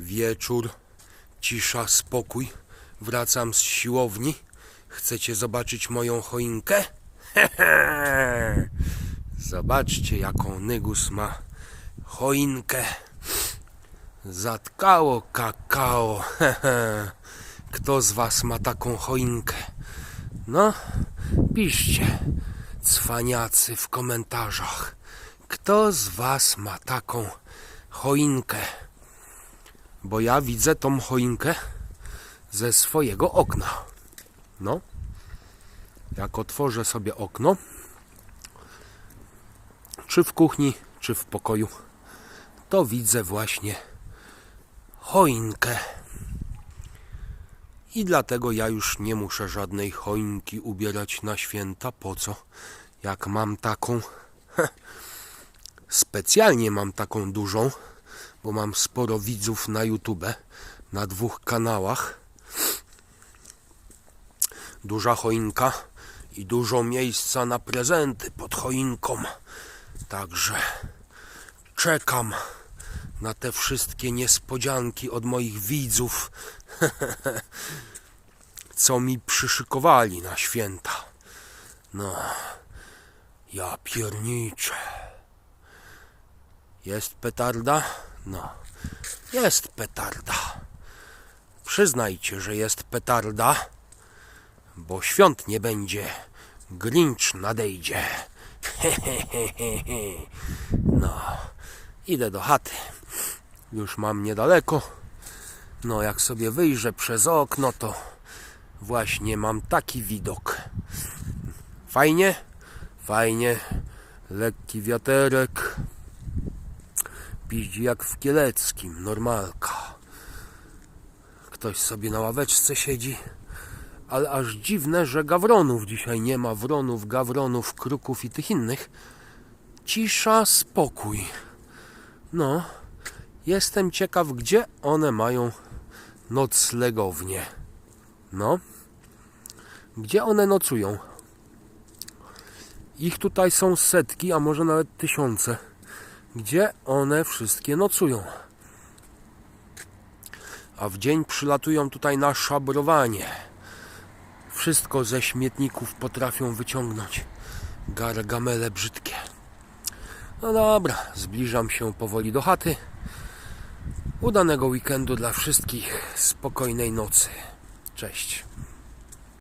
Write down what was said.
Wieczór, cisza, spokój. Wracam z siłowni. Chcecie zobaczyć moją choinkę? Zobaczcie, jaką Nygus ma choinkę. Zatkało kakao. Hehe. Kto z was ma taką choinkę? No, piszcie, cwaniacy w komentarzach. Kto z was ma taką choinkę? Bo ja widzę tą choinkę ze swojego okna. No. Jak otworzę sobie okno, czy w kuchni, czy w pokoju, to widzę właśnie choinkę. I dlatego ja już nie muszę żadnej choinki ubierać na święta. Po co? Jak mam taką. Specjalnie mam taką dużą, bo mam sporo widzów na YouTube, na dwóch kanałach. Duża choinka i dużo miejsca na prezenty pod choinką. Także czekam na te wszystkie niespodzianki od moich widzów, co mi przyszykowali na święta. No, ja pierniczę. Jest petarda? No, jest petarda. Przyznajcie, że jest petarda, bo świąt nie będzie. Grinch nadejdzie. No, idę do chaty. Już mam niedaleko. No, jak sobie wyjrzę przez okno, to właśnie mam taki widok. Fajnie? Fajnie. Lekki wiaterek. Piździ jak w Kieleckim, normalka. Ktoś sobie na ławeczce siedzi. Ale aż dziwne, że gawronów dzisiaj nie ma. Wronów, gawronów, kruków i tych innych. Cisza, spokój. No, jestem ciekaw, gdzie one mają noclegownię. No, gdzie one nocują? Ich tutaj są setki, a może nawet tysiące. Gdzie one wszystkie nocują? A w dzień przylatują tutaj na szabrowanie. Wszystko ze śmietników potrafią wyciągnąć. Gargamele brzydkie. No dobra, zbliżam się powoli do chaty. Udanego weekendu dla wszystkich, spokojnej nocy. Cześć.